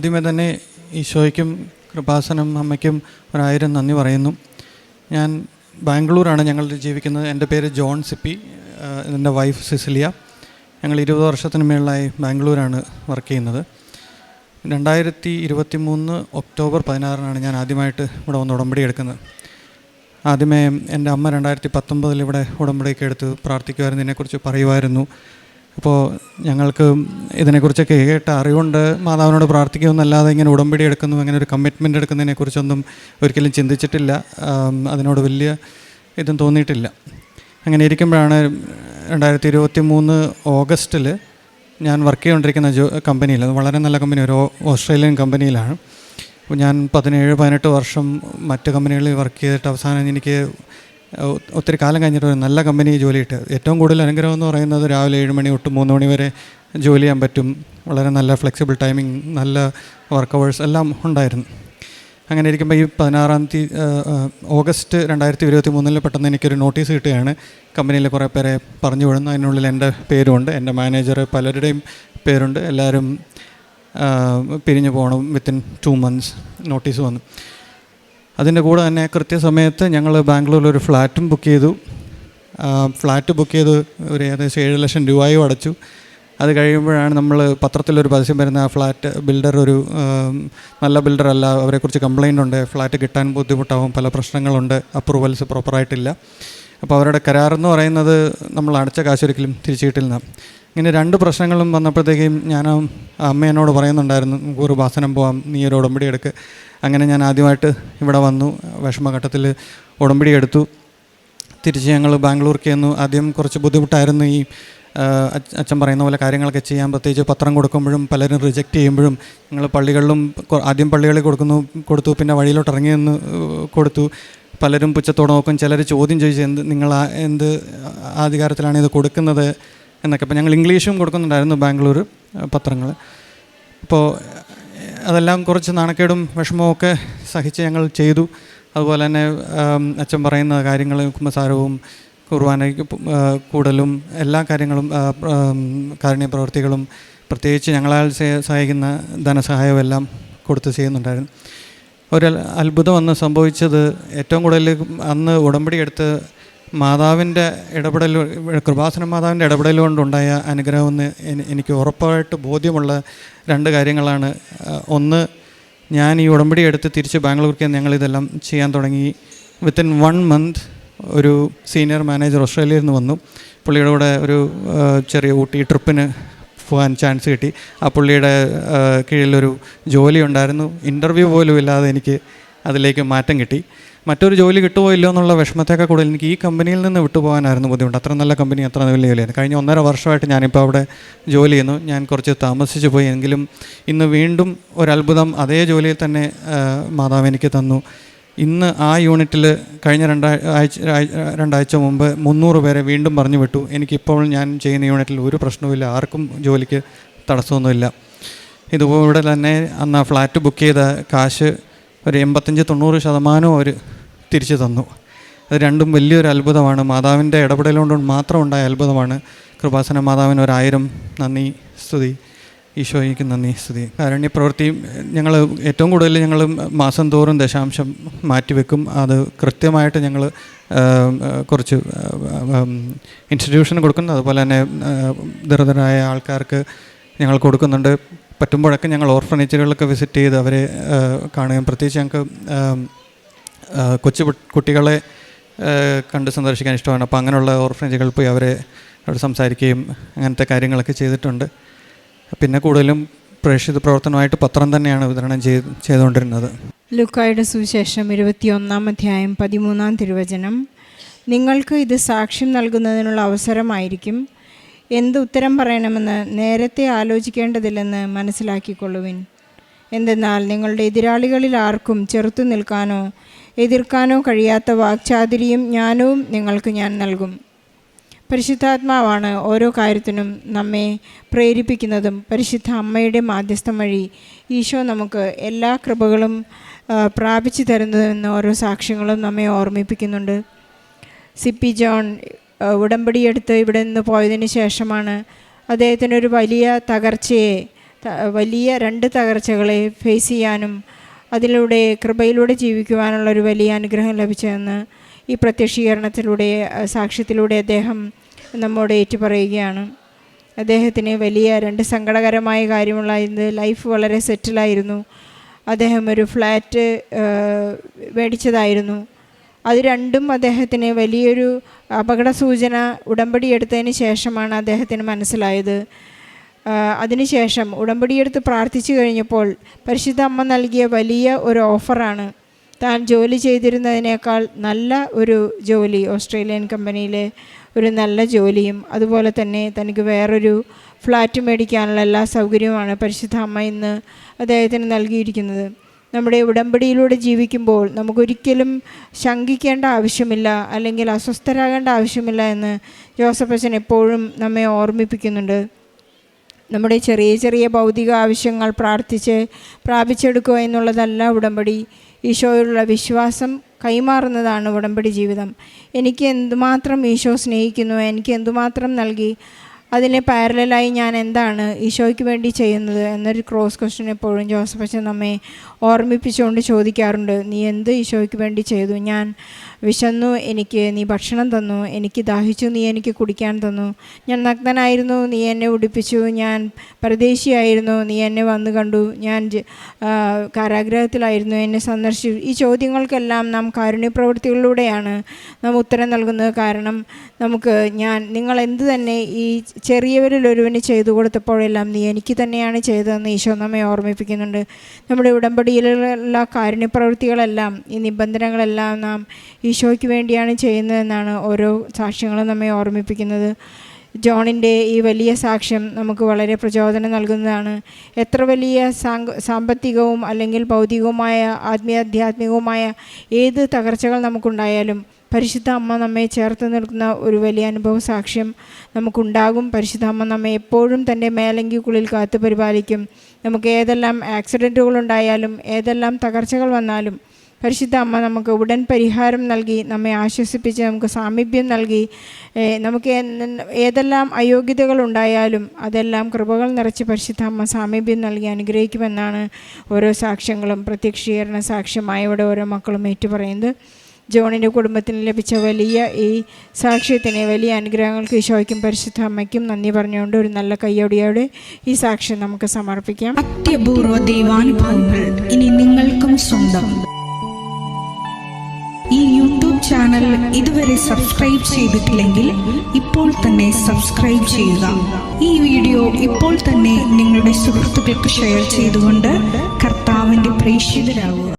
ആദ്യമേ തന്നെ ഈശോയ്ക്കും കൃപാസനം അമ്മയ്ക്കും ഒരായിരം നന്ദി പറയുന്നു. ഞാൻ ബാംഗ്ലൂരാണ് ഞങ്ങൾ ജീവിക്കുന്നത്. എന്റെ പേര് ജോൺ സിപ്പി എന്റെ വൈഫ് സിസിലിയ. ഞങ്ങൾ ഇരുപത് വർഷത്തിന് മേളിലായി ബാംഗ്ലൂരാണ് വർക്ക് ചെയ്യുന്നത്. രണ്ടായിരത്തി ഇരുപത്തി മൂന്ന് ഒക്ടോബർ പതിനാറിനാണ് ഞാൻ ആദ്യമായിട്ട് ഇവിടെ വന്ന് ഉടമ്പടി എടുക്കുന്നത്. ആദ്യമേ എന്റെ അമ്മ രണ്ടായിരത്തി പത്തൊമ്പതിൽ ഇവിടെ ഉടമ്പടിയൊക്കെ എടുത്ത് പ്രാർത്ഥിക്കുമായിരുന്നു ഇതിനെക്കുറിച്ച് പറയുമായിരുന്നു അപ്പോൾ ഞങ്ങൾക്ക് ഇതിനെക്കുറിച്ചൊക്കെ കേട്ട അറിവുണ്ട്. മാതാവിനോട് പ്രാർത്ഥിക്കുമെന്നല്ലാതെ ഇങ്ങനെ ഉടമ്പടി എടുക്കുന്നു അങ്ങനെ ഒരു കമ്മിറ്റ്മെന്റ് എടുക്കുന്നതിനെക്കുറിച്ചൊന്നും ഒരിക്കലും ചിന്തിച്ചിട്ടില്ല. അതിനോട് വലിയ ഇതും തോന്നിയിട്ടില്ല. അങ്ങനെ ഇരിക്കുമ്പോഴാണ് രണ്ടായിരത്തി ഇരുപത്തി മൂന്ന് ഓഗസ്റ്റിൽ ഞാൻ വർക്ക് ചെയ്തുകൊണ്ടിരിക്കുന്ന ജോ കമ്പനിയിൽ അത് വളരെ നല്ല കമ്പനി ഒരു ഓസ്ട്രേലിയൻ കമ്പനിയിലാണ് ഞാൻ പതിനേഴ് പതിനെട്ട് വർഷം മറ്റ് കമ്പനികളിൽ വർക്ക് ചെയ്തിട്ട് അവസാനം എനിക്ക് ഒത്തിരി കാലം കഴിഞ്ഞിട്ട് ഒരു നല്ല കമ്പനി ജോലി കിട്ടുക ഏറ്റവും കൂടുതൽ അനുഗ്രഹം എന്ന് പറയുന്നത് രാവിലെ ഏഴ് മണി തൊട്ട് മൂന്ന് മണി വരെ ജോലി ചെയ്യാൻ പറ്റും. വളരെ നല്ല ഫ്ലെക്സിബിൾ ടൈമിംഗ് നല്ല വർക്ക് അവേഴ്സ് എല്ലാം ഉണ്ടായിരുന്നു. അങ്ങനെ ഇരിക്കുമ്പോൾ ഈ പതിനാറാം തീയതി ഓഗസ്റ്റ് രണ്ടായിരത്തി ഇരുപത്തി മൂന്നിൽ പെട്ടെന്ന് എനിക്കൊരു നോട്ടീസ് കിട്ടുകയാണ്. കമ്പനിയിൽ കുറേ പേരെ പറഞ്ഞു വിടുന്നു. അതിനുള്ളിൽ എന്റെ പേരുമുണ്ട് എന്റെ മാനേജർ പലരുടെയും പേരുണ്ട്. എല്ലാവരും പിരിഞ്ഞു പോകണം. വിത്തിൻ ടു മന്ത്സ് നോട്ടീസ് വന്നു. അതിന്റെ കൂടെ തന്നെ കൃത്യസമയത്ത് ഞങ്ങൾ ബാംഗ്ലൂരിൽ ഒരു ഫ്ലാറ്റും ബുക്ക് ചെയ്തു. ഫ്ലാറ്റ് ബുക്ക് ചെയ്ത് ഒരു ഏകദേശം ഏഴ് ലക്ഷം രൂപയും അടച്ചു. അത് കഴിയുമ്പോഴാണ് നമ്മൾ പത്രത്തിലൊരു പരസ്യം വരുന്ന ആ ഫ്ലാറ്റ് ബിൽഡർ ഒരു നല്ല ബിൽഡറല്ല അവരെക്കുറിച്ച് കംപ്ലൈന്റ് ഉണ്ട് ഫ്ലാറ്റ് കിട്ടാൻ ബുദ്ധിമുട്ടാവും പല പ്രശ്നങ്ങളുണ്ട് അപ്രൂവൽസ് പ്രോപ്പറായിട്ടില്ല അപ്പോൾ അവരുടെ കരാറെന്ന് പറയുന്നത് നമ്മൾ അടച്ച കാശൊരിക്കലും തിരിച്ചു കിട്ടില്ല. ഇങ്ങനെ രണ്ട് പ്രശ്നങ്ങളും വന്നപ്പോഴത്തേക്കും ഞാൻ അമ്മയെന്നോട് പറയുന്നുണ്ടായിരുന്നു "നമുക്ക് ഒരു വാസനം പോവാം നീ ഒരു ഉടമ്പടി എടുക്ക്. അങ്ങനെ ഞാൻ ആദ്യമായിട്ട് ഇവിടെ വന്നു വിഷമഘട്ടത്തിൽ ഉടമ്പടി എടുത്തു. തിരിച്ച് ഞങ്ങൾ ബാംഗ്ലൂർക്ക് ചെന്നു. ആദ്യം കുറച്ച് ബുദ്ധിമുട്ടായിരുന്നു ഈ അച്ഛൻ പറയുന്ന പോലെ കാര്യങ്ങളൊക്കെ ചെയ്യാൻ. പ്രത്യേകിച്ച് പത്രം കൊടുക്കുമ്പോഴും പലരും റിജക്റ്റ് ചെയ്യുമ്പോഴും ഞങ്ങൾ പള്ളികളിലും ആദ്യം പള്ളികളിൽ കൊടുക്കുന്നു കൊടുത്തു പിന്നെ വഴിയിലോട്ട് ഇറങ്ങി നിന്ന് കൊടുത്തു. പലരും പുച്ഛത്തോടെ നോക്കും. ചിലർ ചോദ്യം ചോദിച്ചു എന്ത് നിങ്ങൾ എന്ത് അധികാരത്തിലാണ് ഇത് കൊടുക്കുന്നത്? എന്നൊക്കെ. അപ്പോൾ ഞങ്ങൾ ഇംഗ്ലീഷും കൊടുക്കുന്നുണ്ടായിരുന്നു ബാംഗ്ലൂർ പത്രങ്ങൾ അപ്പോൾ അതെല്ലാം കുറച്ച് നാണക്കേടും വിഷമവും ഒക്കെ സഹിച്ച് ഞങ്ങൾ ചെയ്തു. അതുപോലെ തന്നെ അച്ഛൻ പറയുന്ന കാര്യങ്ങൾ കുമ്പസാരവും കുർബാനയ്ക്ക് കൂടലും എല്ലാ കാര്യങ്ങളും കാരുണ്യ പ്രവൃത്തികളും പ്രത്യേകിച്ച് ഞങ്ങളാൽ സഹായിക്കുന്ന ധനസഹായവും എല്ലാം കൊടുത്ത് ചെയ്യുന്നുണ്ടായിരുന്നു. ഒരു അത്ഭുതം അന്ന് സംഭവിച്ചത് ഏറ്റവും കൂടുതൽ അന്ന് ഉടമ്പടി എടുത്ത് മാതാവിന്റെ ഇടപെടൽ കൃപാസന മാതാവിന്റെ ഇടപെടൽ കൊണ്ടുണ്ടായ അനുഗ്രഹം എന്ന് എനിക്ക് ഉറപ്പായിട്ട് ബോധ്യമുള്ള രണ്ട് കാര്യങ്ങളാണ്. ഒന്ന് ഞാൻ ഈ ഉടമ്പടി എടുത്ത് തിരിച്ച് ബാംഗ്ലൂർക്ക് ഞങ്ങളിതെല്ലാം ചെയ്യാൻ തുടങ്ങി. വിത്തിൻ വൺ മന്ത് ഒരു സീനിയർ മാനേജർ ഓസ്ട്രേലിയയിൽ നിന്ന് വന്നു. പുള്ളിയുടെ കൂടെ ഒരു ചെറിയ ഊട്ടി ട്രിപ്പിന് പോകാൻ ചാൻസ് കിട്ടി. ആ പുള്ളിയുടെ കീഴിലൊരു ജോലി ഉണ്ടായിരുന്നു. ഇന്റർവ്യൂ പോലും ഇല്ലാതെ എനിക്ക് അതിലേക്ക് മാറ്റം കിട്ടി. മറ്റൊരു ജോലി കിട്ടുമോ ഇല്ലയോ എന്നുള്ള വിഷമത്തേക്കാൾ കൂടുതൽ എനിക്ക് ഈ കമ്പനിയിൽ നിന്ന് വിട്ടുപോകാനായിരുന്നു ബുദ്ധിമുട്ട്. അത്ര നല്ല കമ്പനി അത്ര വലിയ ജോലിയായിരുന്നു. കഴിഞ്ഞ ഒന്നര വർഷമായിട്ട് ഞാനിപ്പോൾ അവിടെ ജോലി ചെയ്യുന്നു. ഞാൻ കുറച്ച് താമസിച്ചു പോയി. എങ്കിലും ഇന്ന് വീണ്ടും ഒരത്ഭുതം അതേ ജോലിയിൽ തന്നെ മാതാവ് എനിക്ക് തന്നു. ഇന്ന് ആ യൂണിറ്റിൽ കഴിഞ്ഞ രണ്ടാഴ്ച രണ്ടാഴ്ച മുമ്പ് മുന്നൂറ് പേരെ വീണ്ടും പറഞ്ഞു വിട്ടു. എനിക്കിപ്പോൾ ഞാൻ ചെയ്യുന്ന യൂണിറ്റിൽ ഒരു പ്രശ്നവുമില്ല. ആർക്കും ജോലിക്ക് തടസ്സമൊന്നുമില്ല. ഇതുപോലെ തന്നെ അന്ന് ആ ഫ്ലാറ്റ് ബുക്ക് ചെയ്ത കാശ് ഒരു എൺപത്തഞ്ച് തൊണ്ണൂറ് ശതമാനവും അവർ തിരിച്ചു തന്നു. അത് രണ്ടും വലിയൊരു അത്ഭുതമാണ്. മാതാവിന്റെ ഇടപെടലുകൊണ്ട് മാത്രം ഉണ്ടായ അത്ഭുതമാണ്. കൃപാസന മാതാവിന് ഒരായിരം നന്ദി സ്തുതി. ഈശോയ്ക്ക് നന്ദി സ്തുതി. കാരുണ്യ പ്രവൃത്തി ഞങ്ങൾ ഏറ്റവും കൂടുതൽ ഞങ്ങൾ മാസം തോറും ദശാംശം മാറ്റിവെക്കും. അത് കൃത്യമായിട്ട് ഞങ്ങൾ കുറച്ച് ഇൻസ്റ്റിറ്റ്യൂഷന് കൊടുക്കുന്നു. അതുപോലെ തന്നെ ദരിദ്രരായ ആൾക്കാർക്ക് ഞങ്ങൾ കൊടുക്കുന്നുണ്ട്. പറ്റുമ്പോഴൊക്കെ ഞങ്ങൾ ഓർഫനേജുകളിലൊക്കെ വിസിറ്റ് ചെയ്ത് അവരെ കാണുകയും പ്രത്യേകിച്ച് ഞങ്ങൾക്ക് കൊച്ചു കുട്ടികളെ കണ്ട് സന്ദർശിക്കാൻ ഇഷ്ടമാണ്. അപ്പോൾ അങ്ങനെയുള്ള ഓർഫനേജുകളിൽ പോയി അവരെ അവിടെ സംസാരിക്കുകയും അങ്ങനത്തെ കാര്യങ്ങളൊക്കെ ചെയ്തിട്ടുണ്ട്. പിന്നെ കൂടുതലും പ്രേക്ഷിത പ്രവർത്തനമായിട്ട് പത്രം തന്നെയാണ് വിതരണം ചെയ്ത് ചെയ്തുകൊണ്ടിരുന്നത്. ലുക്കായുടെ സുവിശേഷം ഇരുപത്തിയൊന്നാം അധ്യായം പതിമൂന്നാം തിരുവചനം. നിങ്ങൾക്ക് ഇത് സാക്ഷ്യം നൽകുന്നതിനുള്ള അവസരമായിരിക്കും. എന്ത് ഉത്തരം പറയണമെന്ന് നേരത്തെ ആലോചിക്കേണ്ടതില്ലെന്ന് മനസ്സിലാക്കിക്കൊള്ളുവിൻ. എന്തെന്നാൽ നിങ്ങളുടെ എതിരാളികളിൽ ആർക്കും ചെറുത്തു നിൽക്കാനോ എതിർക്കാനോ കഴിയാത്ത വാക്ചാതുരിയും ജ്ഞാനവും നിങ്ങൾക്ക് ഞാൻ നൽകും. പരിശുദ്ധാത്മാവാണ് ഓരോ കാര്യത്തിനും നമ്മെ പ്രേരിപ്പിക്കുന്നതും പരിശുദ്ധ അമ്മയുടെ മാധ്യസ്ഥം വഴി ഈശോ നമുക്ക് എല്ലാ കൃപകളും പ്രാപിച്ചു തരുന്നതെന്ന് ഓരോ സാക്ഷ്യങ്ങളും നമ്മെ ഓർമ്മിപ്പിക്കുന്നുണ്ട്. സിപ്പി ജോൺ ഉടമ്പടിയെടുത്ത് ഇവിടെ നിന്ന് പോയതിന് ശേഷമാണ് അദ്ദേഹത്തിനൊരു വലിയ തകർച്ചയെ വലിയ രണ്ട് തകർച്ചകളെ ഫേസ് ചെയ്യാനും അതിലൂടെ കൃപയിലൂടെ ജീവിക്കുവാനുള്ള ഒരു വലിയ അനുഗ്രഹം ലഭിച്ചതെന്ന് ഈ പ്രത്യക്ഷീകരണത്തിലൂടെ സാക്ഷ്യത്തിലൂടെ അദ്ദേഹം നമ്മോട് ഏറ്റുപറയുകയാണ്. അദ്ദേഹത്തിന് വലിയ രണ്ട് സങ്കടകരമായ കാര്യമുള്ളായിരുന്നു ലൈഫ് വളരെ സെറ്റിലായിരുന്നു അദ്ദേഹം ഒരു ഫ്ലാറ്റ് മേടിച്ചതായിരുന്നു. അത് രണ്ടും അദ്ദേഹത്തിന് വലിയൊരു അപകട സൂചന ഉടമ്പടി എടുത്തതിന് ശേഷമാണ് അദ്ദേഹത്തിന് മനസ്സിലായത്. അതിനുശേഷം ഉടമ്പടിയെടുത്ത് പ്രാർത്ഥിച്ചു കഴിഞ്ഞപ്പോൾ പരിശുദ്ധ അമ്മ നൽകിയ വലിയ ഒരു ഓഫറാണ്. താൻ ജോലി ചെയ്തിരുന്നതിനേക്കാൾ നല്ല ഒരു ജോലി ഓസ്ട്രേലിയൻ കമ്പനിയിലെ ഒരു നല്ല ജോലിയും അതുപോലെ തന്നെ തനിക്ക് വേറൊരു ഫ്ലാറ്റ് മേടിക്കാനുള്ള എല്ലാ സൗകര്യവുമാണ് പരിശുദ്ധ അമ്മ ഇന്ന് അദ്ദേഹത്തിന് നൽകിയിരിക്കുന്നത്. നമ്മുടെ ഉടമ്പടിയിലൂടെ ജീവിക്കുമ്പോൾ നമുക്കൊരിക്കലും ശങ്കിക്കേണ്ട ആവശ്യമില്ല അല്ലെങ്കിൽ അസ്വസ്ഥരാകേണ്ട ആവശ്യമില്ല എന്ന് ജോസഫ് അച്ഛൻ എപ്പോഴും നമ്മെ ഓർമ്മിപ്പിക്കുന്നുണ്ട്. നമ്മുടെ ചെറിയ ചെറിയ ഭൗതിക ആവശ്യങ്ങൾ പ്രാർത്ഥിച്ച് പ്രാപിച്ചെടുക്കുക എന്നുള്ളതല്ല ഉടമ്പടി. ഈശോയിലുള്ള വിശ്വാസം കൈമാറുന്നതാണ് ഉടമ്പടി ജീവിതം. എനിക്ക് എന്തുമാത്രം ഈശോ സ്നേഹിക്കുന്നു എനിക്ക് എന്തുമാത്രം നൽകി അതിനെ പാരലായി ഞാൻ എന്താണ് ഈശോയ്ക്ക് വേണ്ടി ചെയ്യുന്നത് എന്നൊരു ക്രോസ് ക്വസ്റ്റ്യൻ എപ്പോഴും ജോസഫ് അച്ഛൻ നമ്മെ ഓർമ്മിപ്പിച്ചുകൊണ്ട് ചോദിക്കാറുണ്ട്. നീ എന്ത് ഈശോയ്ക്ക് വേണ്ടി ചെയ്തു? ഞാൻ വിശന്നു എനിക്ക് നീ ഭക്ഷണം തന്നു എനിക്ക് ദാഹിച്ചു നീ എനിക്ക് കുടിക്കാൻ തന്നു. ഞാൻ നഗ്നനായിരുന്നു നീ എന്നെ ഉടുപ്പിച്ചു. ഞാൻ പരദേശിയായിരുന്നു നീ എന്നെ വന്നു കണ്ടു. ഞാൻ കാരാഗ്രഹത്തിലായിരുന്നു എന്നെ സന്ദർശിച്ചു. ഈ ചോദ്യങ്ങൾക്കെല്ലാം നാം കാരുണ്യപ്രവൃത്തികളിലൂടെയാണ് നാം ഉത്തരം നൽകുന്നത്. കാരണം നമുക്ക് ഞാൻ നിങ്ങൾ എന്ത് തന്നെ ഈ ചെറിയവരിൽ ഒരുവന് ചെയ്തു കൊടുത്തപ്പോഴെല്ലാം നീ എനിക്ക് തന്നെയാണ് ചെയ്തതെന്ന് ഈശോ നമ്മെ ഓർമ്മിപ്പിക്കുന്നുണ്ട്. നമ്മുടെ ഉടമ്പടിയിലുള്ള കാരുണ്യപ്രവൃത്തികളെല്ലാം ഈ നിബന്ധനകളെല്ലാം നാം ഈശോയ്ക്ക് വേണ്ടിയാണ് ചെയ്യുന്നതെന്നാണ് ഓരോ സാക്ഷ്യങ്ങളും നമ്മെ ഓർമ്മിപ്പിക്കുന്നത്. ജോണിന്റെ ഈ വലിയ സാക്ഷ്യം നമുക്ക് വളരെ പ്രചോദനം നൽകുന്നതാണ്. എത്ര വലിയ സാമ്പത്തികവും അല്ലെങ്കിൽ ഭൗതികവുമായ ആത്മീയ ആധ്യാത്മികവുമായ ഏത് തകർച്ചകൾ നമുക്കുണ്ടായാലും പരിശുദ്ധ അമ്മ നമ്മെ ചേർത്ത് നിൽക്കുന്ന ഒരു വലിയ അനുഭവ സാക്ഷ്യം നമുക്കുണ്ടാകും. പരിശുദ്ധ അമ്മ നമ്മെ എപ്പോഴും തന്റെ മേലങ്കിക്കുള്ളിൽ കാത്തു പരിപാലിക്കും. നമുക്ക് ഏതെല്ലാം ആക്സിഡന്റുകളുണ്ടായാലും ഏതെല്ലാം തകർച്ചകൾ വന്നാലും പരിശുദ്ധ അമ്മ നമുക്ക് ഉടൻ പരിഹാരം നൽകി നമ്മെ ആശ്വസിപ്പിച്ച് നമുക്ക് സാമീപ്യം നൽകി. നമുക്ക് ഏതെല്ലാം അയോഗ്യതകൾ ഉണ്ടായാലും അതെല്ലാം കൃപകൾ നിറച്ച് പരിശുദ്ധ അമ്മ സാമീപ്യം നൽകി അനുഗ്രഹിക്കുമെന്നാണ് ഓരോ സാക്ഷ്യങ്ങളും. പ്രത്യക്ഷീകരണ സാക്ഷ്യമായ ഇവിടെ ഓരോ മക്കളും ഏറ്റുപറയുന്നത്. ജോണിന്റെ കുടുംബത്തിന് ലഭിച്ച വലിയ ഈ സാക്ഷ്യത്തിന് വലിയ അനുഗ്രഹങ്ങൾക്ക് ഈശോയ്ക്കും പരിശുദ്ധ അമ്മയ്ക്കും നന്ദി പറഞ്ഞുകൊണ്ട് ഒരു നല്ല കയ്യോടിയോടെ ഈ സാക്ഷ്യം നമുക്ക് സമർപ്പിക്കാം. അത്യപൂർവ ദൈവാനുഭവങ്ങൾ ഇനി നിങ്ങൾക്കും സ്വന്തം. ഈ യൂട്യൂബ് ചാനൽ ഇതുവരെ സബ്സ്ക്രൈബ് ചെയ്തിട്ടില്ലെങ്കിൽ ഇപ്പോൾ തന്നെ സബ്സ്ക്രൈബ് ചെയ്യുക. ഈ വീഡിയോ ഇപ്പോൾ തന്നെ നിങ്ങളുടെ സുഹൃത്തുക്കൾക്ക് ഷെയർ ചെയ്തുകൊണ്ട് കർത്താവിന്റെ പ്രേക്ഷിതരാകുക.